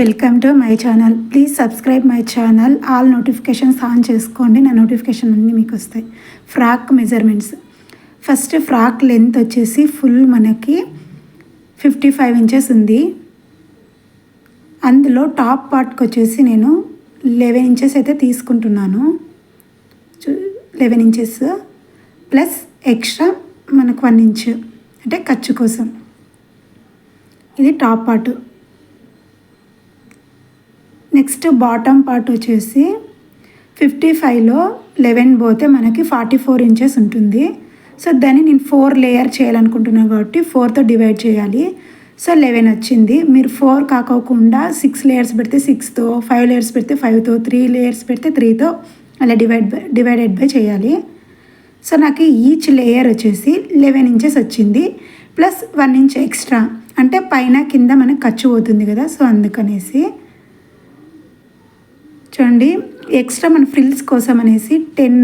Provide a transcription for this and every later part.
Welcome to my channel please subscribe my channel all notifications on చేసుకోండి. నా notification అన్నీ మీకు వస్తాయి. Frock measurements first frock length వచ్చేసి ఫుల్ మనకి ఫిఫ్టీ ఫైవ్ ఇంచెస్ ఉంది. అందులో టాప్ పార్ట్కి వచ్చేసి నేను లెవెన్ ఇంచెస్ అయితే తీసుకుంటున్నాను. లెవెన్ ఇంచెస్ ప్లస్ ఎక్స్ట్రా మనకు వన్ ఇంచ్ అంటే ఖర్చు కోసం. ఇది top part next bottom part వచ్చేసి ఫిఫ్టీ ఫైవ్లో లెవెన్ పోతే మనకి ఫార్టీ ఫోర్ ఇంచెస్ ఉంటుంది. సో దాన్ని నేను ఫోర్ లేయర్ చేయాలనుకుంటున్నాను కాబట్టి ఫోర్తో డివైడ్ చేయాలి. సో లెవెన్ వచ్చింది. మీరు ఫోర్ కాకోకుండా సిక్స్ లేయర్స్ పెడితే సిక్స్తో ఫైవ్ లేయర్స్ పెడితే ఫైవ్తో త్రీ లేయర్స్ పెడితే త్రీతో అలా డివైడ్ బై డివైడెడ్ బై చేయాలి. సో నాకు ఈచ్ లేయర్ వచ్చేసి లెవెన్ ఇంచెస్ వచ్చింది. Plus one inch extra. అంటే పైన కింద మనకు ఖర్చు పోతుంది కదా. సో అందుకనేసి చూడండి ఎక్స్ట్రా మన ఫ్రిల్స్ కోసం అనేసి ten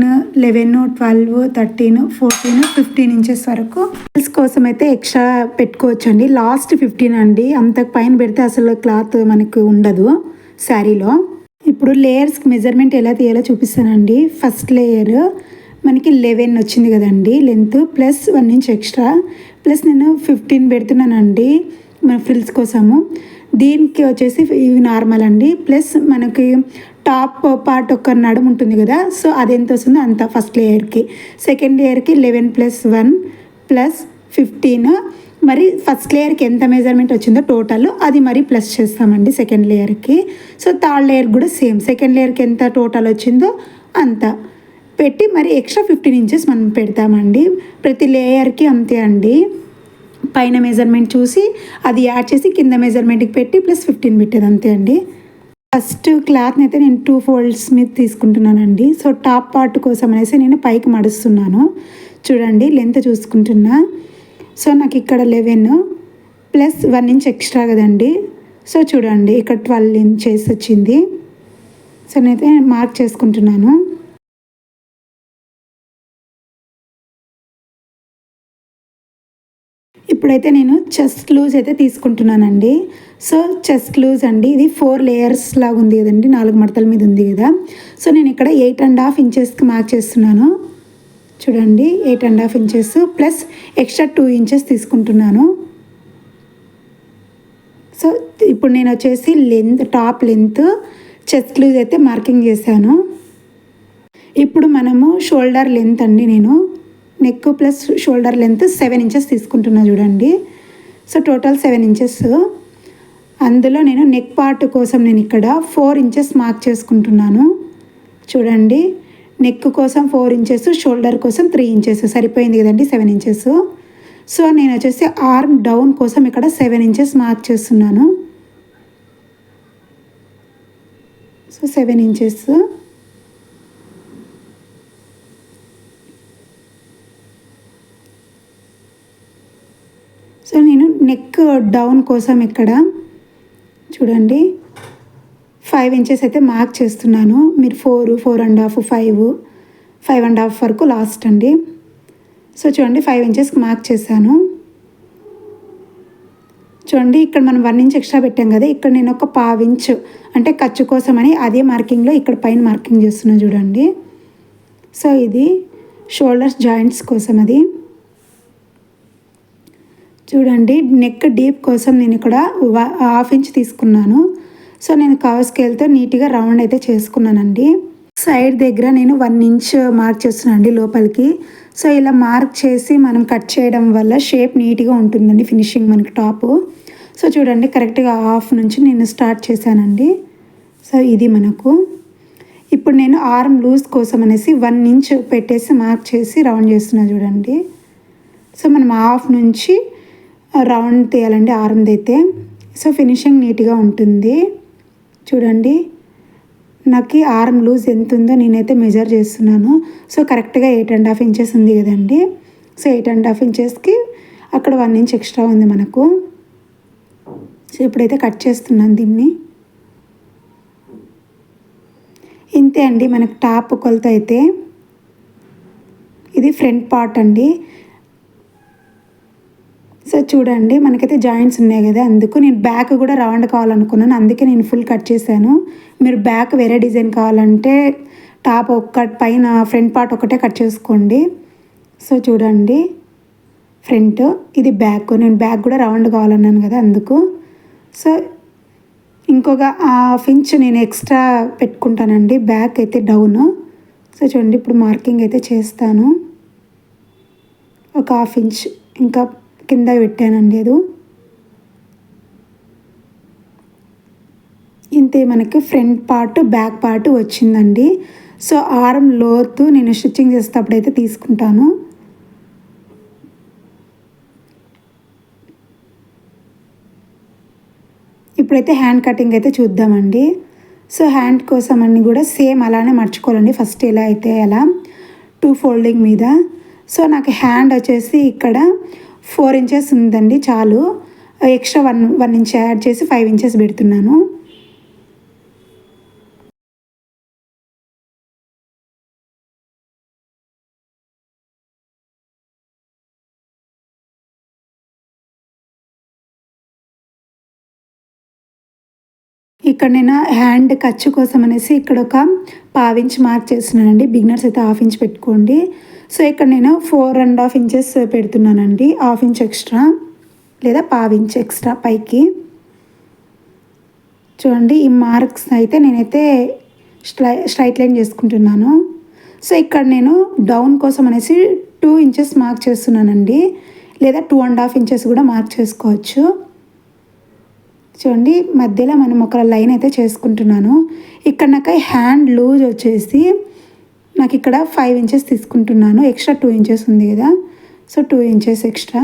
eleven twelve thirteen fourteen fifteen inches వరకు ఫ్రిల్స్ కోసం అయితే ఎక్స్ట్రా పెట్టుకోవచ్చు అండి లాస్ట్ ఫిఫ్టీన్ అండి. అంతకు పైన పెడితే అసలు క్లాత్ మనకు ఉండదు శారీలో. ఇప్పుడు లేయర్స్కి మెజర్మెంట్ ఎలా తీయాలో చూపిస్తానండి. ఫస్ట్ లేయర్ మనకి లెవెన్ వచ్చింది కదండి. Length plus one inch extra plus నేను ఫిఫ్టీన్ పెడుతున్నానండి మన ఫ్రిల్స్ కోసము. దీనికి వచ్చేసి ఇవి నార్మల్ అండి. ప్లస్ మనకి టాప్ పార్ట్ ఒక నడుము ఉంటుంది కదా సో అది ఎంత వస్తుందో అంత ఫస్ట్ లేయర్కి. Second లేయర్కి eleven plus one plus fifteen మరి ఫస్ట్ లేయర్కి ఎంత మెజర్మెంట్ వచ్చిందో టోటల్ అది మరి ప్లస్ చేస్తామండి సెకండ్ లేయర్కి. సో థర్డ్ లేయర్ కూడా సేమ్ సెకండ్ లేయర్కి ఎంత టోటల్ వచ్చిందో అంత. పెట్టి మరి ఎక్స్ట్రా ఫిఫ్టీన్ ఇంచెస్ మనం పెడతామండి. ప్రతి లేయర్కి అంతే అండి. పైన మెజర్మెంట్ చూసి అది యాడ్ చేసి కింద మెజర్మెంట్కి పెట్టి ప్లస్ ఫిఫ్టీన్ పెట్టేది అంతే అండి. ఫస్ట్ క్లాత్ని అయితే నేను టూ ఫోల్డ్స్ మీద తీసుకుంటున్నానండి. సో టాప్ పార్ట్ కోసం అనేసి నేను పైకి మడుస్తున్నాను. చూడండి లెంత్ చూసుకుంటున్నా. సో నాకు ఇక్కడ eleven plus one inch extra కదండి. సో చూడండి ఇక్కడ ట్వెల్వ్ ఇంచెస్ వచ్చింది. సో నేనైతే మార్క్ చేసుకుంటున్నాను. ఇప్పుడైతే నేను చెస్ట్ లూజ్ అయితే తీసుకుంటున్నానండి. సో చెస్ట్ లూజ్ అండి. ఇది ఫోర్ లేయర్స్ లాగా ఉంది కదండి. నాలుగు మడతల మీద ఉంది కదా. సో నేను ఇక్కడ ఎయిట్ అండ్ హాఫ్ ఇంచెస్కి మార్క్ చేస్తున్నాను. చూడండి eight and half inches plus extra two inches తీసుకుంటున్నాను. సో ఇప్పుడు నేను వచ్చేసి length top length chest loose అయితే మార్కింగ్ చేశాను. ఇప్పుడు మనము షోల్డర్ లెంత్ అండి నేను. Neck plus shoulder length seven inches తీసుకుంటున్నా చూడండి. సో టోటల్ సెవెన్ ఇంచెస్ అందులో నేను నెక్ పార్ట్ కోసం నేను ఇక్కడ ఫోర్ ఇంచెస్ మార్క్ చేసుకుంటున్నాను. చూడండి నెక్ కోసం ఫోర్ ఇంచెస్ షోల్డర్ కోసం త్రీ ఇంచెస్ సరిపోయింది కదండి సెవెన్ ఇంచెస్ సో నేను వచ్చేసి ఆర్మ్ డౌన్ కోసం ఇక్కడ సెవెన్ ఇంచెస్ మార్క్ చేస్తున్నాను. సో సెవెన్ ఇంచెస్ సో నేను నెక్ డౌన్ కోసం ఇక్కడ చూడండి. ఫైవ్ ఇంచెస్ అయితే మార్క్ చేస్తున్నాను. మీరు four four and half five five and half వరకు లాస్ట్ అండి. సో చూడండి ఫైవ్ ఇంచెస్కి మార్క్ చేశాను. చూడండి ఇక్కడ మనం వన్ ఇంచ్ ఎక్స్ట్రా పెట్టాం కదా ఇక్కడ నేను ఒక పావించ్ అంటే ఖర్చు కోసం అని అదే మార్కింగ్లో ఇక్కడ పైన మార్కింగ్ చేస్తున్నాను చూడండి. సో ఇది షోల్డర్స్ జాయింట్స్ కోసం అది చూడండి నెక్ డీప్ కోసం నేను ఇక్కడ హాఫ్ ఇంచ్ తీసుకున్నాను. సో నేను కవర్ స్కేల్తో నీట్గా రౌండ్ అయితే చేసుకున్నానండి. సైడ్ దగ్గర నేను వన్ ఇంచ్ మార్క్ చేస్తున్నానండి లోపలికి. సో ఇలా మార్క్ చేసి మనం కట్ చేయడం వల్ల షేప్ నీట్గా ఉంటుందండి ఫినిషింగ్ మనకి టాపు సో చూడండి కరెక్ట్గా హాఫ్ నుంచి నేను స్టార్ట్ చేశానండి. సో ఇది మనకు. ఇప్పుడు నేను ఆర్మ్ లూజ్ కోసం అనేసి వన్ ఇంచ్ పెట్టేసి మార్క్ చేసి రౌండ్ చేస్తున్నా చూడండి. సో మనం హాఫ్ నుంచి రౌండ్ తీయాలండి ఆరంది అయితే సో ఫినిషింగ్ నీట్గా ఉంటుంది. చూడండి. నాకు ఆర్మ్ లూజ్ ఎంత ఉందో నేనైతే మెజర్ చేస్తున్నాను. సో కరెక్ట్గా ఎయిట్ అండ్ హాఫ్ ఇంచెస్ ఉంది కదండి. సో ఎయిట్ అండ్ హాఫ్ ఇంచెస్కి అక్కడ వన్ ఇంచ్ ఎక్స్ట్రా ఉంది మనకు. సో ఇప్పుడైతే కట్ చేస్తున్నాను దీన్ని. ఇంతే అండి మనకు టాప్ కొలత అయితే. ఇది ఫ్రంట్ పార్ట్ అండి. సో చూడండి మనకైతే జాయింట్స్ ఉన్నాయి కదా అందుకు నేను బ్యాక్ కూడా రౌండ్ కావాలనుకున్నాను. అందుకే నేను ఫుల్ కట్ చేశాను. మీరు బ్యాక్ వేరే డిజైన్ కావాలంటే టాప్ ఒక్క పైన ఫ్రంట్ పార్ట్ ఒకటే కట్ చేసుకోండి. సో చూడండి ఫ్రంట్ ఇది బ్యాక్ నేను బ్యాక్ కూడా రౌండ్ కావాలన్నాను కదా అందుకు. సో ఇంకొక హాఫ్ ఇంచ్ నేను ఎక్స్ట్రా పెట్టుకుంటానండి బ్యాక్ అయితే డౌన్. సో చూడండి ఇప్పుడు మార్కింగ్ అయితే చేస్తాను. ఒక హాఫ్ ఇంచ్ ఇంకా కింద పెట్టానండి అది. ఇంతే మనకి ఫ్రంట్ పార్ట్ బ్యాక్ పార్ట్ వచ్చిందండి. సో ఆరం లోతు నేను స్టిచ్చింగ్ చేసేటప్పుడైతే తీసుకుంటాను. ఇప్పుడైతే హ్యాండ్ కటింగ్ అయితే చూద్దామండి. సో హ్యాండ్ కోసం అన్నీ కూడా సేమ్ అలానే మర్చుకోవాలండి. ఫస్ట్ ఎలా అయితే అలా టూ ఫోల్డింగ్ మీద. సో నాకు హ్యాండ్ వచ్చేసి ఇక్కడ ఫోర్ ఇంచెస్ ఉందండి చాలు. Extra one one inch add చేసి ఫైవ్ ఇంచెస్ పెడుతున్నాను. ఇక్కడ నేను హ్యాండ్ ఖర్చు కోసం అనేసి ఇక్కడ ఒక పావించ్ మార్క్ చేస్తున్నానండి. బిగినర్స్ అయితే హాఫ్ ఇంచ్ పెట్టుకోండి. సో ఇక్కడ నేను ఫోర్ అండ్ హాఫ్ ఇంచెస్ పెడుతున్నానండి. హాఫ్ ఇంచ్ ఎక్స్ట్రా లేదా పావు ఇంచ్ ఎక్స్ట్రా పైకి. చూడండి ఈ మార్క్స్ అయితే నేనైతే స్ట్రై స్ట్రైట్ లైన్ చేసుకుంటున్నాను. సో ఇక్కడ నేను డౌన్ కోసం అనేసి టూ ఇంచెస్ మార్క్ చేస్తున్నానండి. లేదా టూ అండ్ హాఫ్ ఇంచెస్ కూడా మార్క్ చేసుకోవచ్చు. చూడండి మధ్యలో మనం ఒక లైన్ అయితే చేసుకుంటున్నాను. ఇక్కడ నాకు హ్యాండ్ లూజ్ వచ్చేసి నాకు ఇక్కడ ఫైవ్ ఇంచెస్ తీసుకుంటున్నాను. ఎక్స్ట్రా టూ ఇంచెస్ ఉంది కదా. So two inches extra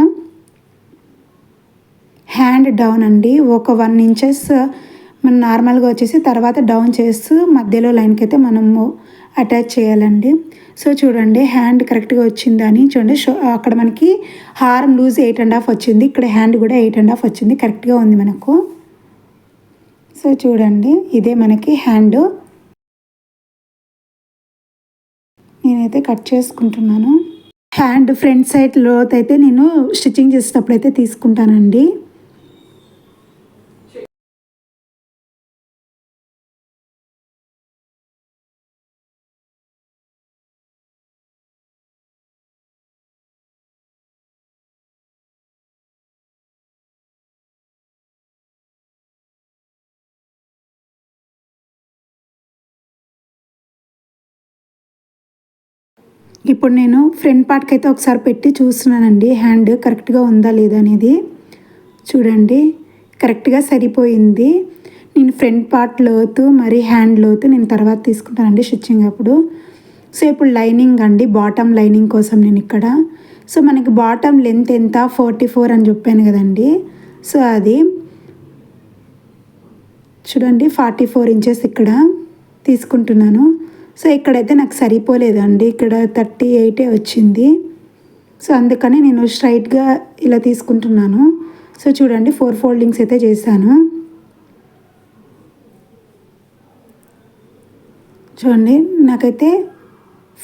hand down అండి. ఒక వన్ ఇంచెస్ మనం నార్మల్గా వచ్చేసి తర్వాత డౌన్ చేస్తూ మధ్యలో లైన్కి అయితే మనము అటాచ్ చేయాలండి. సో చూడండి హ్యాండ్ కరెక్ట్గా వచ్చిందని చూడండి. షో అక్కడ మనకి హారం లూజ్ ఎయిట్ అండ్ హాఫ్ వచ్చింది. ఇక్కడ హ్యాండ్ కూడా ఎయిట్ అండ్ హాఫ్ వచ్చింది. కరెక్ట్గా ఉంది మనకు. సో చూడండి ఇదే మనకి హ్యాండ్ నేనైతే కట్ చేసుకుంటున్నాను. హ్యాండ్ ఫ్రంట్ సైడ్ లోత్ అయితే నేను స్టిచ్చింగ్ చేసేటప్పుడు అయితే తీసుకుంటానండి. ఇప్పుడు నేను ఫ్రంట్ పార్ట్కి అయితే ఒకసారి పెట్టి చూస్తున్నానండి. హ్యాండ్ కరెక్ట్గా ఉందా లేదా అనేది. చూడండి కరెక్ట్గా సరిపోయింది. నేను ఫ్రంట్ పార్ట్ లోతు మరి హ్యాండ్ లోతు నేను తర్వాత తీసుకుంటానండి స్టిచ్చింగ్ అప్పుడు. సో ఇప్పుడు లైనింగ్ అండి బాటమ్ లైనింగ్ కోసం నేను ఇక్కడ. సో మనకి బాటమ్ లెంత్ ఎంత? ఫార్టీ ఫోర్ అని చెప్పాను కదండి. సో అది చూడండి ఫార్టీ ఫోర్ ఇంచెస్ ఇక్కడ తీసుకుంటున్నాను. సో ఇక్కడైతే నాకు సరిపోలేదండి. ఇక్కడ థర్టీ ఎయిటే వచ్చింది. సో అందుకని నేను స్ట్రైట్గా ఇలా తీసుకుంటున్నాను. సో చూడండి ఫోర్ ఫోల్డింగ్స్ అయితే చేశాను. చూడండి నాకైతే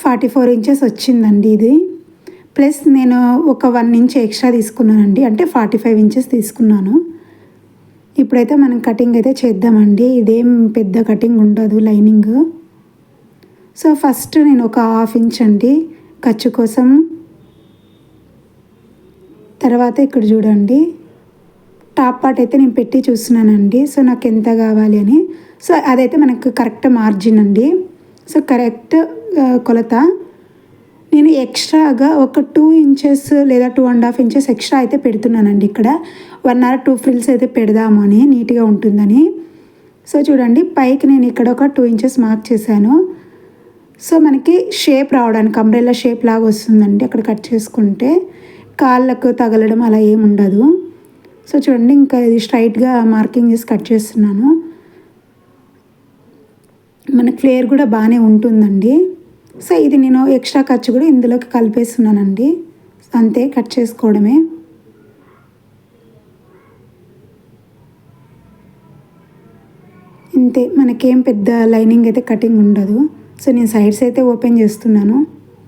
ఫార్టీ ఫోర్ ఇంచెస్ వచ్చిందండి ఇది. ప్లస్ నేను ఒక వన్ ఇంచ్ ఎక్స్ట్రా తీసుకున్నానండి. అంటే ఫార్టీ ఫైవ్ ఇంచెస్ తీసుకున్నాను. ఇప్పుడైతే మనం కటింగ్ అయితే చేద్దామండి. ఇదేం పెద్ద కటింగ్ ఉండదు లైనింగ్. సో ఫస్ట్ నేను ఒక హాఫ్ ఇంచ్ అండి ఖర్చు కోసం. తర్వాత ఇక్కడ చూడండి. టాప్ పార్ట్ అయితే నేను పెట్టి చూస్తున్నానండి. సో నాకు ఎంత కావాలి అని. సో అదైతే మనకు కరెక్ట్ మార్జిన్ అండి. సో కరెక్ట్ కొలత. నేను ఎక్స్ట్రాగా ఒక టూ ఇంచెస్ లేదా two and half inches extra అయితే పెడుతున్నానండి ఇక్కడ. వన్ అవర్ టూ ఫ్రిల్స్ అయితే పెడదాము అని నీట్గా ఉంటుందని. సో చూడండి పైకి నేను ఇక్కడ ఒక టూ ఇంచెస్ మార్క్ చేశాను. సో మనకి షేప్ రావడానికి అంబ్రెల్లా షేప్ లాగా వస్తుందండి అక్కడ కట్ చేసుకుంటే. కాళ్ళకు తగలడం అలా ఏమి ఉండదు. సో చూడండి ఇంకా ఇది స్ట్రైట్గా మార్కింగ్ చేసి కట్ చేస్తున్నాను. మనకి ఫ్లేర్ కూడా బాగానే ఉంటుందండి. సో ఇది నేను ఎక్స్ట్రా ఖర్చు కూడా ఇందులోకి కలిపేస్తున్నానండి. అంతే కట్ చేసుకోవడమే. ఇంతే మనకేం పెద్ద లైనింగ్ అయితే కటింగ్ ఉండదు. సో నేను సైడ్స్ అయితే ఓపెన్ చేస్తున్నాను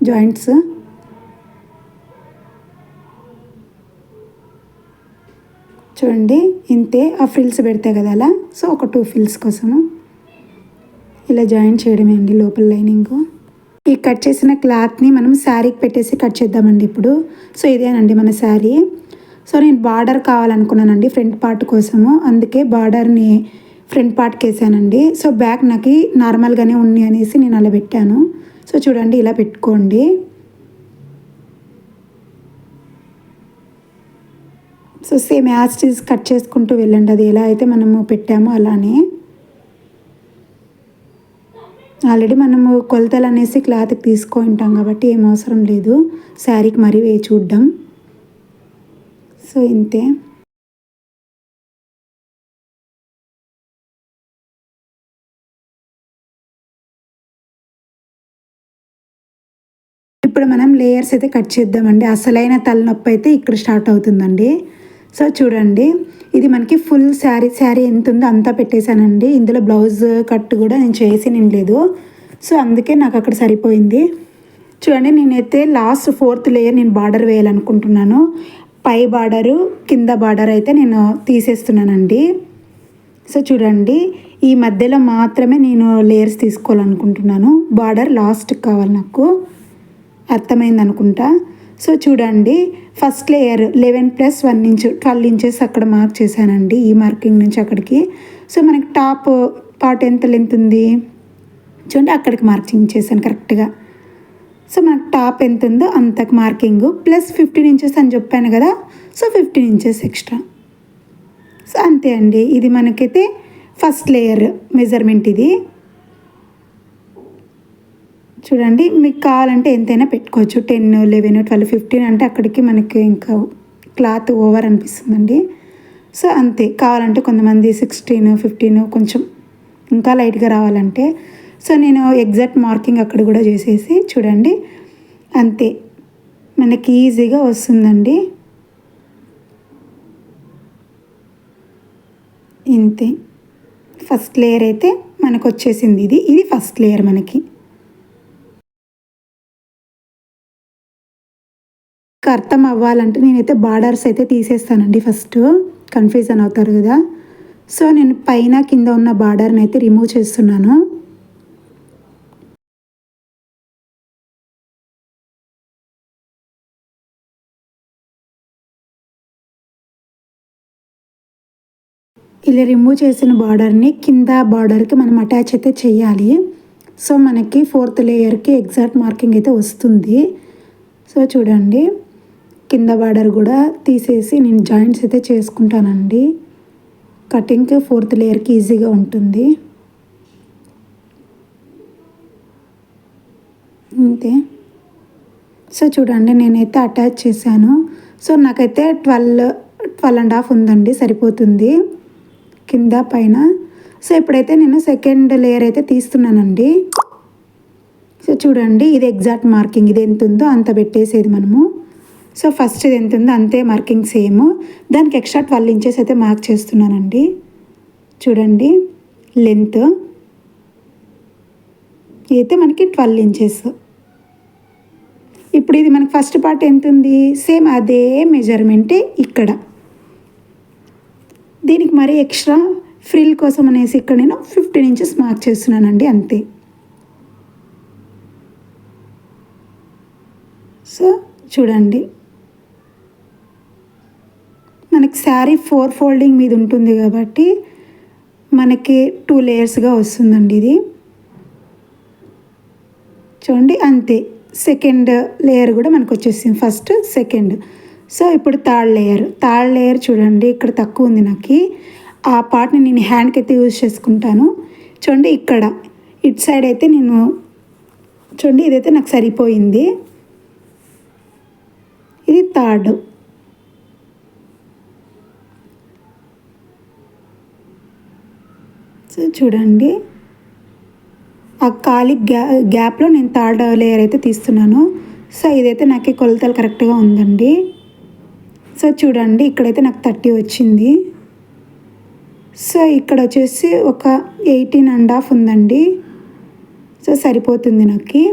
జాయింట్స్. చూడండి ఇంతే ఆ ఫ్రిల్స్ పెడతాయి కదా అలా. సో ఒక టూ ఫిల్స్ కోసము. ఇలా జాయిన్ చేయడమే అండి లోపల లైనింగ్. ఈ కట్ చేసిన క్లాత్ని మనం శారీకి పెట్టేసి కట్ చేద్దామండి ఇప్పుడు. సో ఇదేనండి మన శారీ. సో నేను బార్డర్ కావాలనుకున్నానండి ఫ్రంట్ పార్ట్ కోసము. అందుకే బార్డర్ని ఫ్రంట్ పార్ట్కి వేసానండి సో బ్యాక్ నాకు నార్మల్గానే ఉంది అనేసి నేను అలా పెట్టాను. సో చూడండి ఇలా పెట్టుకోండి. సో సేమ్ యాస్టీస్ కట్ చేసుకుంటూ వెళ్ళండి. అది ఎలా అయితే మనము పెట్టామో అలానే. ఆల్రెడీ మనము కొలతలు అనేసి క్లాత్కి తీసుకో ఉంటాం కాబట్టి ఏం అవసరం లేదు. శారీకి మరీ వేయి చూడ్డం. సో ఇంతే. ఇప్పుడు మనం లేయర్స్ అయితే కట్ చేద్దామండి. అసలైన తలనొప్పి అయితే ఇక్కడ స్టార్ట్ అవుతుందండి. సో చూడండి. ఇది మనకి ఫుల్ శారీ శారీ ఎంత ఉందో అంతా పెట్టేశానండి. ఇందులో బ్లౌజ్ కట్ కూడా నేను చేసి నేను లేదు. సో అందుకే నాకు అక్కడ సరిపోయింది. చూడండి నేనైతే లాస్ట్ ఫోర్త్ లేయర్ నేను బార్డర్ వేయాలనుకుంటున్నాను. పై బార్డరు కింద బార్డర్ అయితే నేను తీసేస్తున్నానండి. సో చూడండి. ఈ మధ్యలో మాత్రమే నేను లేయర్స్ తీసుకోవాలనుకుంటున్నాను. బార్డర్ లాస్ట్ కావాలి నాకు. అర్థమైంది అనుకుంటా సో చూడండి first layer eleven plus one inch twelve inches అక్కడ మార్క్ చేశానండి ఈ మార్కింగ్ నుంచి అక్కడికి. సో మనకి టాప్ పార్ట్ ఎంత లెంత్ ఉంది? చూడండి అక్కడికి మార్కింగ్ చేశాను కరెక్ట్గా సో మనకు టాప్ ఎంత ఉందో అంతకు మార్కింగ్ ప్లస్ ఫిఫ్టీన్ ఇంచెస్ అని చెప్పాను కదా so fifteen inches extra so అంతే అండి ఇది మనకైతే ఫస్ట్ లేయర్ మెజర్మెంట్ ఇది. చూడండి మీకు కావాలంటే ఎంతైనా పెట్టుకోవచ్చు. టెన్ లెవెన్ ట్వెల్వ్ ఫిఫ్టీన్ అంటే అక్కడికి మనకి ఇంకా క్లాత్ ఓవర్ అనిపిస్తుందండి. సో అంతే. కావాలంటే కొంతమంది సిక్స్టీన్ ఫిఫ్టీన్ కొంచెం ఇంకా లైట్గా రావాలంటే. సో నేను ఎగ్జాక్ట్ మార్కింగ్ అక్కడ కూడా చేసేసి చూడండి. అంతే. మనకి ఈజీగా వస్తుందండి. ఇంతే. ఫస్ట్ లేయర్ అయితే మనకు వచ్చేసింది ఇది. ఇది ఫస్ట్ లేయర్ మనకి. అర్థం అవ్వాలంటే నేనైతే బార్డర్స్ అయితే తీసేస్తానండి ఫస్ట్ కన్ఫ్యూజన్ అవుతారు కదా. సో నేను పైన కింద ఉన్న బార్డర్ని అయితే రిమూవ్ చేస్తున్నాను. ఇలా రిమూవ్ చేసిన బార్డర్ని కింద బార్డర్కి మనం అటాచ్ అయితే చేయాలి. సో మనకి ఫోర్త్ లేయర్కి ఎగ్జాక్ట్ మార్కింగ్ అయితే వస్తుంది. సో చూడండి. కింద బార్డర్ కూడా తీసేసి నేను జాయింట్స్ అయితే చేసుకుంటానండి. కటింగ్ ఫోర్త్ లేయర్కి ఈజీగా ఉంటుంది. అంతే సో చూడండి నేనైతే అటాచ్ చేశాను. సో నాకైతే ట్వెల్వ్ ట్వెల్వ్ అండ్ హాఫ్ ఉందండి సరిపోతుంది. కింద పైన. సో ఇప్పుడైతే నేను సెకండ్ లేయర్ అయితే తీస్తున్నానండి. సో చూడండి ఇది ఎగ్జాక్ట్ మార్కింగ్ ఇది ఎంత ఉందో అంత పెట్టేసేది మనము. సో ఫస్ట్ ఇది ఎంత ఉందో అంతే మార్కింగ్ సేమ్. దానికి ఎక్స్ట్రా ట్వెల్వ్ ఇంచెస్ అయితే మార్క్ చేస్తున్నానండి. చూడండి. లెంత్. అయితే మనకి ట్వెల్వ్ ఇంచెస్. ఇప్పుడు ఇది మనకి ఫస్ట్ పార్ట్ ఎంత ఉంది సేమ్ అదే మెజర్మెంటే ఇక్కడ. దీనికి మరి ఎక్స్ట్రా ఫ్రిల్ కోసం అనేసి ఇక్కడ నేను ఫిఫ్టీన్ ఇంచెస్ మార్క్ చేస్తున్నానండి అంతే. సో చూడండి. మనకి శారీ ఫోర్ ఫోల్డింగ్ మీద ఉంటుంది కాబట్టి మనకి టూ లేయర్స్గా వస్తుందండి ఇది. చూడండి అంతే. సెకండ్ లేయర్ కూడా మనకు వచ్చేసింది. First second. సో ఇప్పుడు థర్డ్ లేయర్. థర్డ్ లేయర్ చూడండి ఇక్కడ తక్కువ ఉంది నాకు. ఆ పార్ట్ని నేను హ్యాండ్కి అయితే యూజ్ చేసుకుంటాను. చూడండి ఇక్కడ. ఇటు సైడ్ అయితే నేను చూడండి ఇదైతే నాకు సరిపోయింది. ఇది థర్డ్. సో చూడండి. ఆ ఖాళీ గ్యా గ్యాప్లో నేను థర్డ్ లేయర్ అయితే తీస్తున్నాను. సో ఇదైతే నాకు కొలతలు కరెక్ట్గా ఉందండి. సో చూడండి ఇక్కడైతే నాకు థర్టీ వచ్చింది. సో ఇక్కడ వచ్చేసి ఒక ఎయిటీన్ అండ్ హాఫ్ ఉందండి. సో సరిపోతుంది నాకు.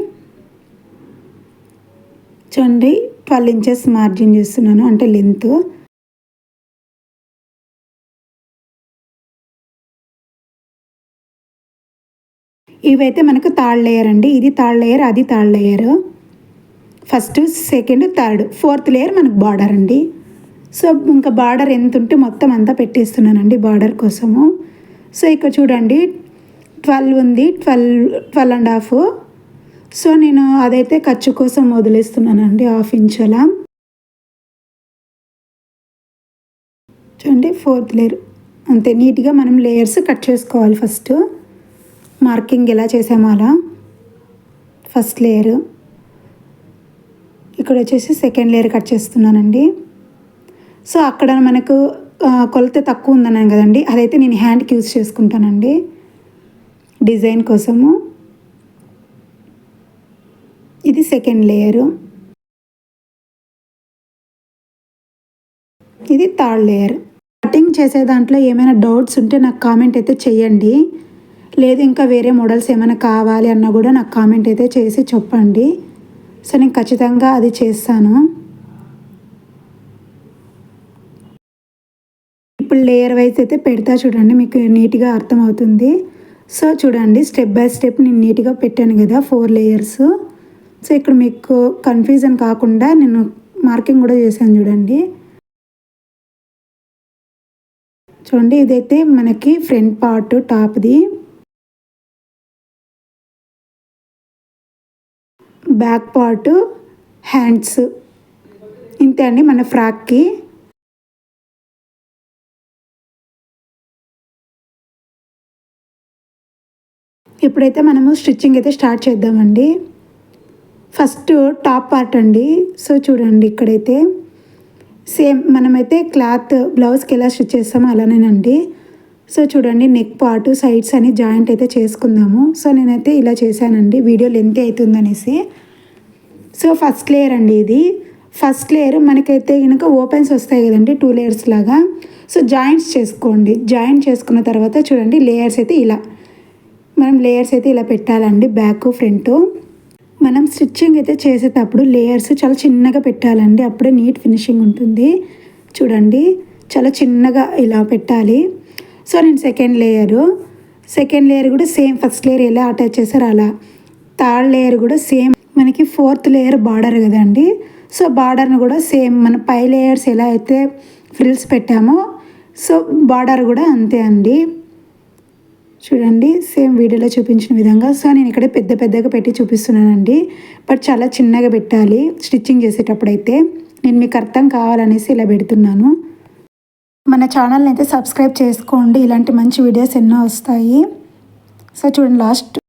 చూడండి ట్వెల్వ్ ఇంచెస్ మార్జిన్ చేస్తున్నాను అంటే లెంత్. ఇవైతే మనకు థర్డ్ లేయర్ అండి. ఇది థర్డ్ లేయర్ అది third layer first second third fourth layer మనకు బార్డర్ అండి. సో ఇంకా బార్డర్ ఎంత ఉంటే మొత్తం అంతా పెట్టేస్తున్నానండి బార్డర్ కోసము. సో ఇక్కడ చూడండి ట్వెల్వ్ ఉంది twelve twelve and half so నేను అదైతే ఖర్చు కోసం వదిలేస్తున్నానండి హాఫ్ ఇంచ్ అలా. చూడండి ఫోర్త్ లేయర్ అంతే నీట్గా మనం లేయర్స్ కట్ చేసుకోవాలి ఫస్ట్ మార్కింగ్ ఎలా చేసామో అలా. First layer. ఇక్కడ వచ్చేసి సెకండ్ లేయర్ కట్ చేస్తున్నానండి. సో అక్కడ మనకు కొలత తక్కువ ఉందన్నాను కదండి. అదైతే నేను హ్యాండ్కి యూజ్ చేసుకుంటానండి. డిజైన్ కోసము. ఇది సెకండ్ లేయరు. ఇది థర్డ్ లేయర్. కటింగ్ చేసే దాంట్లో ఏమైనా డౌట్స్ ఉంటే నాకు కామెంట్ అయితే చేయండి లేదు ఇంకా వేరే మోడల్స్ ఏమైనా కావాలి అన్నా కూడా నాకు కామెంట్ అయితే చేసి చెప్పండి. సో నేను ఖచ్చితంగా అది చేస్తాను. ఇప్పుడు లేయర్ వైజ్ అయితే పెడతా చూడండి మీకు నీట్గా అర్థమవుతుంది. సో చూడండి స్టెప్ బై స్టెప్ నేను నీట్గా పెట్టాను కదా ఫోర్ లేయర్స్. సో ఇక్కడ మీకు కన్ఫ్యూజన్ కాకుండా నేను మార్కింగ్ కూడా చేశాను చూడండి. చూడండి ఇదైతే మనకి front part టాప్ది. Back part hands. ఇంతే అండి మన ఫ్రాక్కి. ఇప్పుడైతే మనము స్టిచ్చింగ్ అయితే స్టార్ట్ చేద్దామండి ఫస్ట్ టాప్ పార్ట్ అండి. సో చూడండి ఇక్కడైతే సేమ్ మనమైతే క్లాత్ బ్లౌజ్కి ఎలా స్టిచ్ చేస్తామో అలానేనండి. సో చూడండి నెక్ పార్ట్ సైడ్స్ అని జాయింట్ అయితే చేసుకుందాము. సో నేనైతే ఇలా చేశానండి. వీడియో లెంత్ అవుతుందనేసి సో ఫస్ట్ లేయర్ అండి ఇది. ఫస్ట్ లేయర్ మనకైతే కనుక ఓపెన్స్ వస్తాయి కదండి టూ లేయర్స్ లాగా. సో జాయింట్స్ చేసుకోండి. జాయింట్ చేసుకున్న తర్వాత చూడండి లేయర్స్ అయితే ఇలా. మనం లేయర్స్ అయితే ఇలా పెట్టాలండి బ్యాక్ ఫ్రంట్ మనం స్టిచ్చింగ్ అయితే చేసేటప్పుడు లేయర్స్ చాలా చిన్నగా పెట్టాలండి. అప్పుడే నీట్ ఫినిషింగ్ ఉంటుంది. చూడండి చాలా చిన్నగా ఇలా పెట్టాలి. సో నేను సెకండ్ లేయరు సెకండ్ లేయర్ కూడా సేమ్ ఫస్ట్ లేయర్ ఎలా అటాచ్ చేశారో అలా. థర్డ్ లేయర్ కూడా సేమ్ మనకి ఫోర్త్ లేయర్ బార్డర్ కదండి. సో బార్డర్ను కూడా సేమ్ మన పై లేయర్స్ ఎలా అయితే ఫ్రిల్స్ పెట్టామో సో బార్డర్ కూడా అంతే అండి. చూడండి సేమ్ వీడియోలో చూపించిన విధంగా. సో నేను ఇక్కడ పెద్ద పెద్దగా పెట్టి చూపిస్తున్నానండి. బట్ చాలా చిన్నగా పెట్టాలి స్టిచ్చింగ్ చేసేటప్పుడు అయితే నేను మీకు అర్థం కావాలనేసి ఇలా పెడుతున్నాను. మన ఛానల్ని అయితే సబ్స్క్రైబ్ చేసుకోండి. ఇలాంటి మంచి వీడియోస్ ఎన్నో వస్తాయి. సో చూడండి లాస్ట్